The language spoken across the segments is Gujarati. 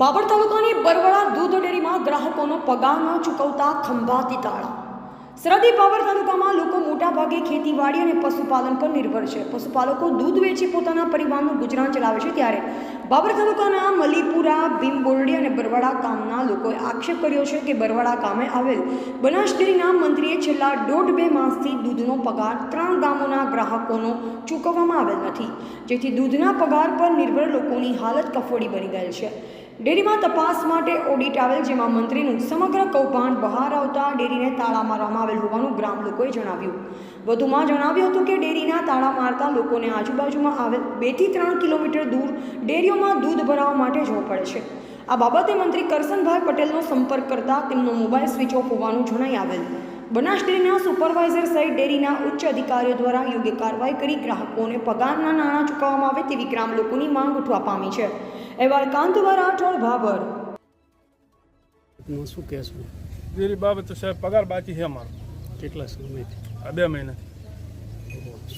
બાબર તાલુકાની બરવાળા દૂધ ડેરીમાં ગ્રાહકોનો પગાર ન ચૂકવતા ખંભાતી તાળા સરહદી બાબર તાલુકામાં લોકો મોટાભાગે ખેતીવાડી અને પશુપાલન પર નિર્ભર છે. પશુપાલકો દૂધ વેચી પોતાના પરિવારનું ગુજરાન ચલાવે છે ત્યારે બાબર તાલુકાના મલીપુરા, ભીમબોરડી અને બરવાડા ગામના લોકોએ આક્ષેપ કર્યો છે કે બરવાડા ગામે આવેલ બનાસ ડેરીના મંત્રીએ છેલ્લા દોઢ બે માસથી દૂધનો પગાર ત્રણ ગામોના ગ્રાહકોનો ચૂકવવામાં આવેલ નથી. જેથી દૂધના પગાર પર નિર્ભર લોકોની હાલત કફોડી બની ગયેલ છે. ડેરીમાં તપાસ માટે ઓડિટ આવેલ, જેમાં મંત્રીનું સમગ્ર કૌભાંડ બહાર આવતા ડેરીને તાળા મારવામાં આવેલ હોવાનું ગ્રામ લોકોએ જણાવ્યું. વધુમાં જણાવ્યું હતું કે ડેરીના તાળા મારતા લોકોને આજુબાજુમાં આવેલ બેથી ત્રણ કિલોમીટર દૂર ડેરીઓમાં દૂધ ભરાવવા માટે જવું પડે છે. આ બાબતે મંત્રી કરસનભાઈ પટેલનો સંપર્ક કરતા તેમનો મોબાઈલ સ્વિચ ઓફ હોવાનું જણાઈ આવેલ. બનાસ ડેરીના સુપરવાઇઝર સહિત ડેરીના ઉચ્ચ અધિકારીઓ દ્વારા યોગ્ય કાર્યવાહી કરી ગ્રાહકોને પગારના નાણાં ચૂકવવામાં આવે તેવી ગ્રામ લોકોની માંગ ઉઠવા પામી છે. અહેવાલ કાંતવા રાઠોડ ભાભર. હું શું કહેશું? ડેરી બાબત તો સાહેબ પગાર બાકી છે અમારો. કેટલા સમયથી? આ બે મહિનાથી.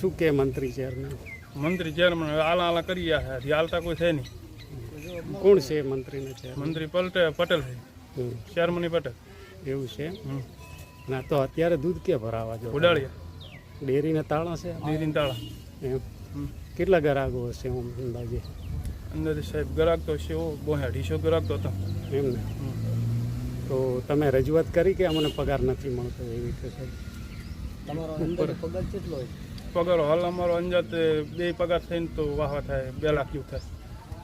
શું કે મંત્રી ચેરમેન મંત્રી ચેરમેન આલા આલા કરી ગયા છે. હજી હાલતા કોઈ છે નહીં. કોણ છે મંત્રીને ચેરમેન મંત્રી પલટે પટેલ છે. ચેરમની પટેલ. એવું છે હમ. ના તો અત્યારે દૂધ ક્યાં ભરાવા જો ઉડાળિયા ડેરીના તાળા છે? ડેરીના તાળા. એમ. કેટલા ગ્રાહકો હશે હું અંદાજે? અંદર સાહેબ ગ્રાહક તો છે બહુ અઢીસો ગ્રાહક તો હતા. એમ ને? તો તમે રજૂઆત કરી કે અમને પગાર નથી મળતો એવી રીતે સાહેબ પગાર હાલ અમારો અંજાત બે પગાર થઈને તો વાહવા થાય બે લાખ જેવું થાય.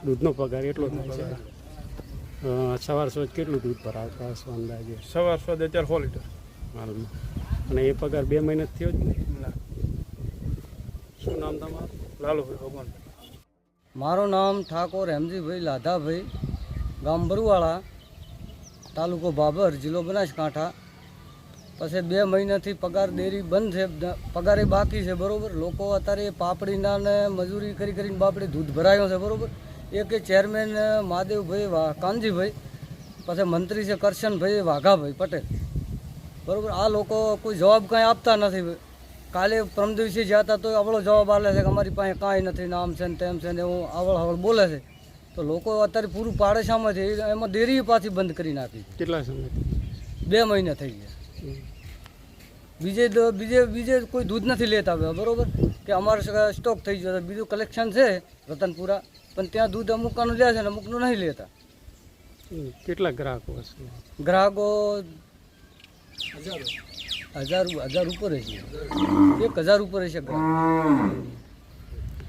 દૂધનો પગાર એટલો થાય છે? સવાર સોજ કેટલું દૂધ ભરાવતા હશો અંદાજે? સવાર સોજ અત્યારે સો લીટર. હાલમાં અને એ પગાર બે મહિના થયો જ શું નામ તમારું? લાલુભાઈ ભગવાન. મારું નામ ઠાકોર હેમજીભાઈ લાધાભાઈ ગામ બરુવાળા તાલુકો બાબર જિલ્લો બનાસકાંઠા. પછી બે મહિનાથી પગાર દેરી બંધ છે પગાર પગારે બાકી છે બરાબર? લોકો અત્યારે પાપડીના ને મજૂરી કરી કરીને બાપડી દૂધ ભરાયો છે બરોબર? એક એ ચેરમેન મહાદેવભાઈ કાનજીભાઈ પછી મંત્રી છે કરશનભાઈ વાઘાભાઈ પટેલ. બરોબર આ લોકો કોઈ જવાબ કાંઈ આપતા નથી. કાલે પરમ દિવસે જ્યાં હતા તો આવડો જવાબ આલે છે કે અમારી પાસે કાંઈ નથી નામ છે ને તેમ છે ને એવું આવળ આવળ બોલે છે. તો લોકો અત્યારે પૂરું પાડે છે એમાં ડેરી પાછી બંધ કરી નાખી કેટલા સમયથી બે મહિના થઈ ગયા. બીજે બીજે બીજે કોઈ દૂધ નથી લેતા હવે બરોબર? કે અમારે સ્ટોક થઈ ગયો બીજું કલેક્શન છે રતનપુરા પણ ત્યાં દૂધ અમુકનું લે છે ને અમુકનું નહીં લેતા. કેટલા ગ્રાહકો ગ્રાહકો હજાર. હજાર ઉપર હશે. એક હજાર ઉપર હશે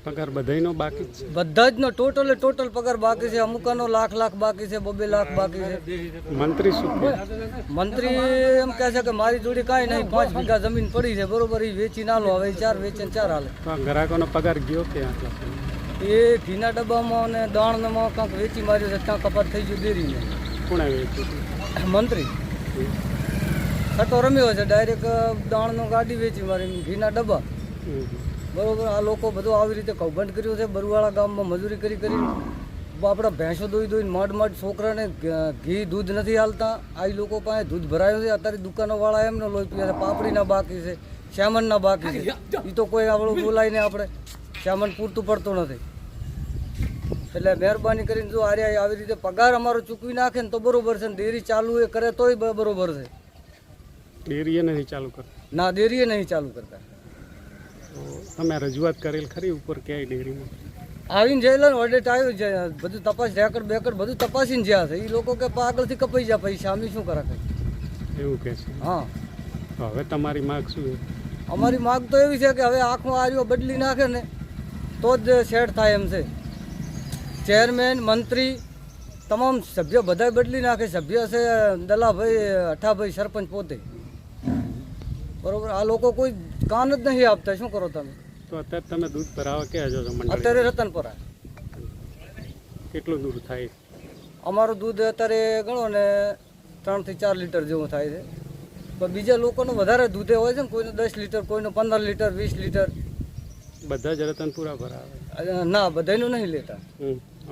પગાર બધાનો બાકી છે. બધા જ નો ટોટલ ટોટલ પગાર બાકી છે. અમુકનો લાખ લાખ બાકી છે. બબે લાખ બાકી છે. મંત્રી શું મંત્રી એમ કહે છે કે મારી જોડે કાંઈ નહીં. પાંચ વીઘા જમીન પડી છે. બરોબર એ વેચી ના લો હવે ચાર વેચે ચાર હાલે ગ્રાહકોનો પગાર ગયો કે એ ઘીના ડબ્બામાં અને દાણમાં કાંક વેચી માર્યો છે. ક્યાં કપાત થઈ ગયું ડેરીને. કોણે વેચ્યું? મંત્રી. છતો રમ્યો છે ડાયરેક્ટ દાણનો ગાડી વેચી મારી ઘીના ડબ્બા. બરોબર, આ લોકો બધું આવી રીતે કૌભાંડ કર્યું છે, બરુવાળા ગામમાં મજૂરી કરી કરી. આપણા ભેંસો દોઈ દોઈને મઢ મઢ છોકરાને ઘી દૂધ નથી હાલતા. આ લોકો પાસે દૂધ ભરાયું છે, અત્યારે દુકાનોવાળા એમનો લોહી પીએ છે, પાપડીના બાકી છે શ્યામનના બાકી છે. એ તો કોઈ આપણું બોલાય નહીં આપણે. શ્યામન પૂરતું પડતું નથી. એટલે મહેરબાની કરીને જો આર્યા આવી રીતે પગાર અમારો ચૂકવી નાખે ને તો બરોબર છે ને, ડેરી ચાલુ એ કરે તોય બરોબર છે. ડેરીએ નથી ચાલુ કરતા? ના ડેરીએ નહીં ચાલુ કરતા. તો તમે રજૂઆત કરેલ ખરી ઉપર ક્યાંય ડેરીમાં આવીને જયેલા ને ઓડિટ આવ્યું છે બધું તપાસ રેકર્ડ બેકડ બધું તપાસીને જ્યાં છે. એ લોકો કે પાગલથી કપાઈ જાય પૈસા અમે શું કરે કઈ? એવું કે છે? હા. હવે તમારી માગ શું? અમારી માગ તો એવી છે કે હવે આંખનો આર્યો બદલી નાખે ને તો જ સેટ થાય એમ છે. ચેરમેન મંત્રી તમામ સભ્ય બધા બદલી નાખે. સભ્ય છે દલાભાઈ અઠાભાઈ સરપંચ પોતે. બરોબર? આ લોકો કોઈ કાન જ નહીં આપતા. શું કરો તમે? તો અત્યારે તમે દૂધ ભરાવા ક્યાં જો છો અત્યારે રતનપરા. કેટલું દૂર થાય? અમારું દૂધ અત્યારે ગણો ને ત્રણથી ચાર લીટર જેવું થાય છે. પણ બીજા લોકોનું વધારે દૂધે હોય છે ને કોઈનું દસ લીટર કોઈનું પંદર લીટર વીસ લીટર. બધા જ રતનપુરા ભરાવે. ના બધાનું નહીં લેતા.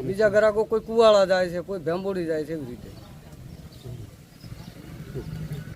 બીજા ગ્રાહકો કોઈ કુવાળા જાય છે કોઈ ભેંબોડી જાય છે એવી રીતે.